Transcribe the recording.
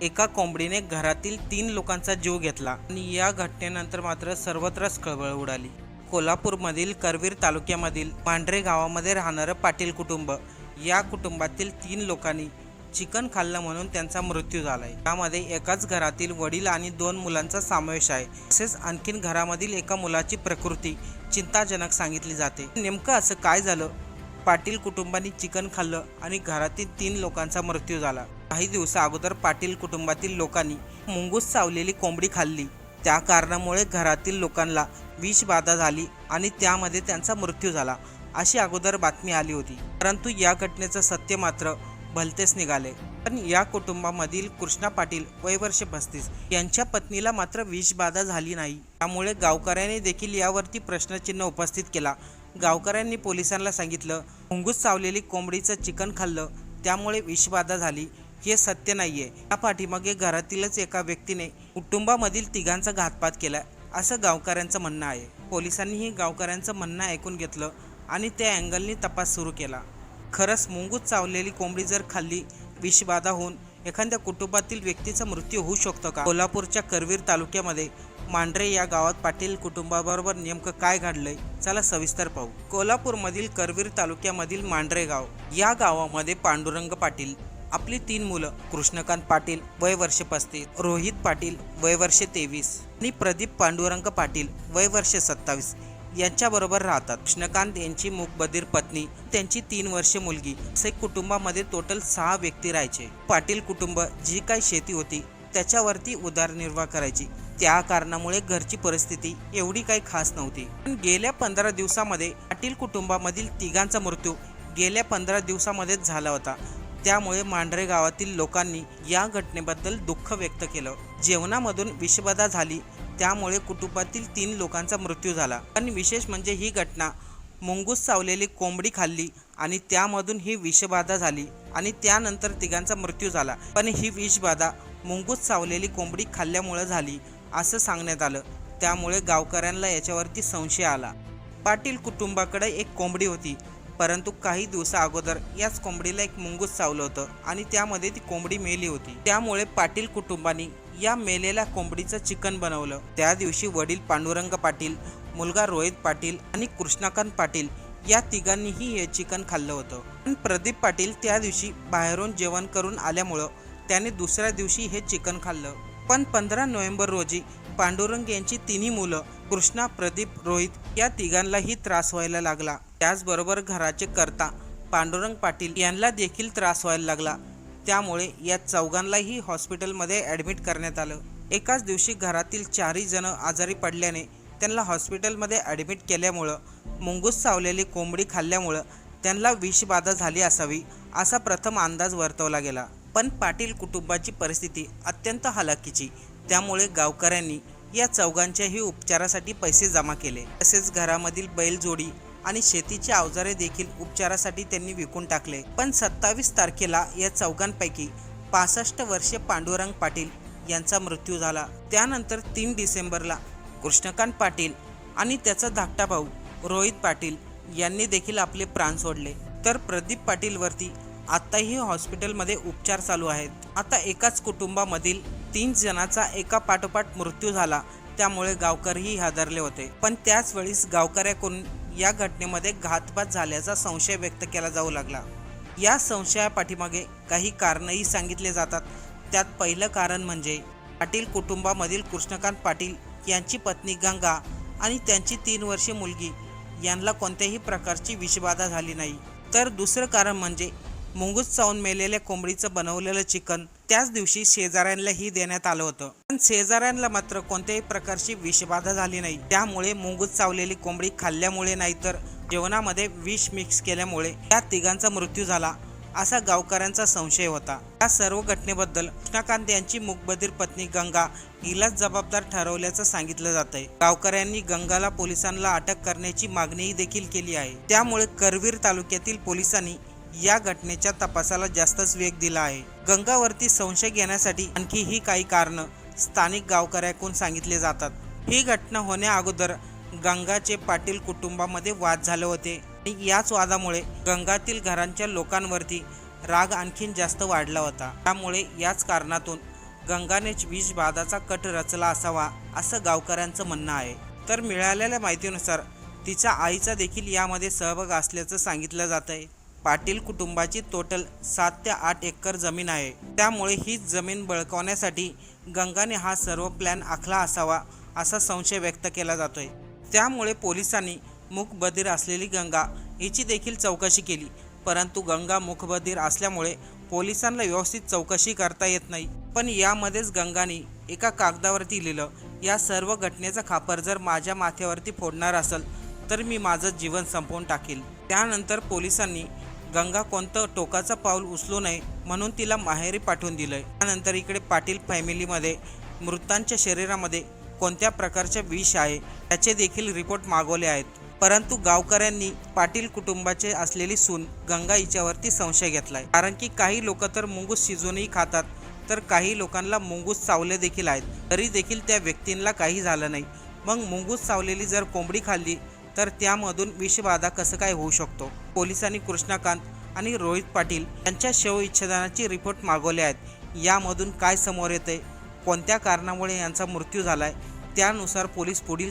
एका कोंबडीने घरातील तीन लोकांचा जीव घेतला आणि या घटनेनंतर मात्र सर्वत्रच खळबळ उडाली. कोल्हापूरमधील करवीर तालुक्यामधील मांढरे गावामध्ये राहणारं पाटील कुटुंब या कुटुंबातील तीन लोकांनी चिकन खाल्लं म्हणून त्यांचा मृत्यू झालाय. त्यामध्ये एकाच घरातील वडील आणि दोन मुलांचा समावेश आहे. तसेच आणखीन घरामधील एका मुलाची प्रकृती चिंताजनक सांगितली जाते. नेमकं असं काय झालं? पाटील कुटुंबाने चिकन खाल्लं आणि घरातील तीन लोकांचा मृत्यू झाला. काही दिवसा अगोदर पाटील कुटुंबातील लोकांनी मुंगूस चावलेली कोंबडी खाल्ली. त्या कारणामुळे घरातील लोकांना विषबाधा झाली आणि त्यामध्ये त्यांचा मृत्यू झाला अशी अगोदर बातमी आली होती. परंतु या घटनेचं सत्य मात्र भलतेच निघाले. पण या कुटुंबामधील कृष्णा पाटील वय वर्ष पस्तीस यांच्या पत्नीला मात्र विषबाधा झाली नाही. त्यामुळे गावकऱ्यांनी देखील यावरती प्रश्नचिन्ह उपस्थित केला. गावकऱ्यांनी पोलिसांना सांगितलं मुंगूस चावलेली कोंबडीचं चिकन खाल्लं त्यामुळे विषबाधा झाली. हे सत्य नाहीये. या पाठीमागे घरातीलच एका व्यक्तीने कुटुंबामधील तिघांचा घातपात केला असं गावकऱ्यांचं म्हणणं आहे. पोलिसांनीही गावकऱ्यांचं म्हणणं ऐकून घेतलं आणि त्या अँगलनी तपास सुरू केला. खरंच मुंगूत चावलेली कोंबडी जर खाल्ली विषबाधा होऊन एखाद्या कुटुंबातील व्यक्तीचा मृत्यू होऊ शकतो का? कोल्हापूरच्या करवीर तालुक्यामध्ये मांढरे या गावात पाटील कुटुंबाबरोबर नेमकं काय घडलंय? चला सविस्तर पाहू. कोल्हापूरमधील करवीर तालुक्यामधील मांढरे गाव या गावामध्ये पांडुरंग पाटील आपली तीन मुलं कृष्णकांत पाटील वय वर्ष पस्तीस रोहित पाटील वय वर्ष तेवीस आणि प्रदीप पांडुरंग पाटील वय वर्ष सत्तावीस यांच्याबरोबर राहतात. कृष्णकांत यांची मूकबधीर पत्नी त्यांची तीन वर्ष मुलगी असे कुटुंबामध्ये टोटल सहा व्यक्ती राहायचे. पाटील कुटुंब जी काही शेती होती त्याच्यावरती उदरनिर्वाह करायची. त्या कारणामुळे घरची परिस्थिती एवढी काही खास नव्हती. पण गेल्या पंधरा दिवसामध्ये पाटील कुटुंबामधील तिघांचा मृत्यू गेल्या पंधरा दिवसामध्येच झाला होता. त्यामुळे मांढरे गावातील लोकांनी या घटनेबद्दल दुःख व्यक्त केलं. जेवणामधून विषबाधा झाली त्यामुळे कुटुंबातील तीन लोकांचा मृत्यू झाला. पण विशेष म्हणजे ही घटना मुंगूस चावलेली कोंबडी खाल्ली आणि त्यामधून ही विषबाधा झाली आणि त्यानंतर तिघांचा मृत्यू झाला. पण ही विषबाधा मुंगूस चावलेली कोंबडी खाल्ल्यामुळे झाली असं सांगण्यात आलं. त्यामुळे गावकऱ्यांना याच्यावरती संशय आला. पाटील कुटुंबाकडे एक कोंबडी होती. परंतु काही दिवसा अगोदर याच कोंबडीला एक मुंगूस चावलं होतं आणि त्यामध्ये ती कोंबडी मेली होती. त्यामुळे पाटील कुटुंबानी या मेलेल्या कोंबडीचं चिकन बनवलं. त्या दिवशी वडील पांडुरंग पाटील मुलगा रोहित पाटील आणि कृष्णाकांत पाटील या तिघांनीही हे चिकन खाल्लं होतं. पण प्रदीप पाटील त्या दिवशी बाहेरून जेवण करून आल्यामुळं त्याने दुसऱ्या दिवशी हे चिकन खाल्लं. पण पंधरा नोव्हेंबर रोजी पांडुरंग यांची तिन्ही मुलं कृष्णा प्रदीप रोहित या तिघांनाही त्रास व्हायला लागला. त्याचबरोबर घराचे कर्ता पांडुरंग पाटील यांना देखील त्रास व्हायला लागला. त्यामुळे या चौघांनाही हॉस्पिटलमध्ये ॲडमिट करण्यात आलं. एकाच दिवशी घरातील चारही जण आजारी पडल्याने त्यांना हॉस्पिटलमध्ये ॲडमिट केल्यामुळं मुंगूस चावलेली कोंबडी खाल्ल्यामुळं त्यांना विषबाधा झाली असावी असा प्रथम अंदाज वर्तवला गेला. पण पाटील कुटुंबाची परिस्थिती अत्यंत हलाखीची. त्यामुळे गावकऱ्यांनी या चौघांच्याही उपचारासाठी पैसे जमा केले. तसेच घरामधील बैलजोडी आणि शेतीची अवजारे देखील उपचारासाठी त्यांनी विकून टाकले. पण सत्तावीस तारखेला या चौघांपैकी पासष्ट वर्षे पांडुरंग पाटील यांचा मृत्यू झाला. त्यानंतर तीन डिसेंबरला कृष्णकांत पाटील आणि त्याचा धाकटा भाऊ रोहित पाटील यांनी देखील आपले प्राण सोडले. तर प्रदीप पाटीलवरती आत्ताही हॉस्पिटलमध्ये उपचार चालू आहेत. आता एकाच कुटुंबामधील तीन जणांचा एका पाठोपाठ मृत्यू झाला. त्यामुळे गावकरीही हादरले होते. पण त्याच वेळीस गावकऱ्याकडून या घटनेमध्ये घातपात झाल्याचा संशय व्यक्त केला जाऊ लागला. या संशयापाठीमागे काही कारणंही सांगितले जातात. त्यात पहिलं कारण म्हणजे पाटील कुटुंबामधील कृष्णकांत पाटील यांची पत्नी गंगा आणि त्यांची तीन वर्षे मुलगी. यांना कोणत्याही प्रकारची विषबाधा झाली नाही. तर दुसरं कारण म्हणजे मुंगूस चावून मेलेल्या कोंबडीचं बनवलेलं चिकन त्याच दिवशी शेजाऱ्यांनाही देण्यात आलं होतं. पण शेजाऱ्यांना मात्र कोणत्याही प्रकारची विषबाधा झाली नाही. त्यामुळे मुंगूस चावलेली कोंबडी खाल्ल्यामुळे नाही तर जेवणामध्ये विष मिक्स केल्यामुळे या तिघांचा मृत्यू झाला असा गावकऱ्यांचा संशय होता. या सर्व घटनेबद्दल कृष्णाकांत यांची मुकबधीर पत्नी गंगा हिलाच जबाबदार ठरवल्याचं सांगितलं जात आहे गावकऱ्यांनी गंगाला पोलिसांना अटक करण्याची मागणीही देखील केली आहे. त्यामुळे करवीर तालुक्यातील पोलिसांनी या घटनेच्या तपासाला जास्तच वेग दिला आहे. गंगावरती संशय घेण्यासाठी आणखीही काही कारण स्थानिक गावकऱ्याकडून सांगितले जातात. ही घटना होण्या अगोदर गंगाचे पाटील कुटुंबामध्ये वाद झाले होते. आणि याच वादामुळे गंगातील घरांच्या लोकांवरती राग आणखीन जास्त वाढला होता. त्यामुळे याच कारणातून गंगानेच विषबाधाचा कट रचला असावा असं गावकऱ्यांचं म्हणणं आहे. तर मिळालेल्या माहितीनुसार तिच्या आईचा देखील यामध्ये सहभाग असल्याचं सांगितलं जात आहे पाटील कुटुंबाची टोटल सात ते आठ एकर जमीन आहे. त्यामुळे हीच जमीन बळकावण्यासाठी गंगाने हा सर्व प्लॅन आखला असावा असा संशय व्यक्त केला जातोय. त्यामुळे पोलिसांनी मुखबधीर असलेली गंगा हिची देखील चौकशी केली. परंतु गंगा मुखबधीर असल्यामुळे पोलिसांना व्यवस्थित चौकशी करता येत नाही. पण यामध्येच गंगाने एका कागदावरती लिहिलं या सर्व घटनेचा खापर जर माझ्या माथ्यावरती फोडणार असेल तर मी माझं जीवन संपवून टाकेल. त्यानंतर पोलिसांनी गंगा कोणतं टोकाचं पाऊल उचलू नये म्हणून तिला माहेरी पाठवून दिलंय. त्यानंतर इकडे पाटील फॅमिलीमध्ये मृतांच्या शरीरामध्ये कोणत्या प्रकारचे विष आहे याचे देखील रिपोर्ट मागवले आहेत. परंतु गावकऱ्यांनी पाटील कुटुंबाचे असलेली सून गंगा हिच्यावरती संशय घेतलाय. कारण की काही लोक तर मुंगूस शिजूनही खातात तर काही लोकांना मुंगूस चावले देखील आहेत. तरी देखील त्या व्यक्तींना काही झालं नाही. मग मुंगूस चावलेली जर कोंबडी खाल्ली तर त्यामधून विषबाधा कसं काय होऊ शकतो? पोलिसांनी कृष्णाकांत आणि रोहित पाटील यांच्या शव रिपोर्ट मागवले आहेत यामधून काय समोर येते कोणत्या कारणामुळे यांचा मृत्यू झालाय? त्यानुसार पोलीस पुढील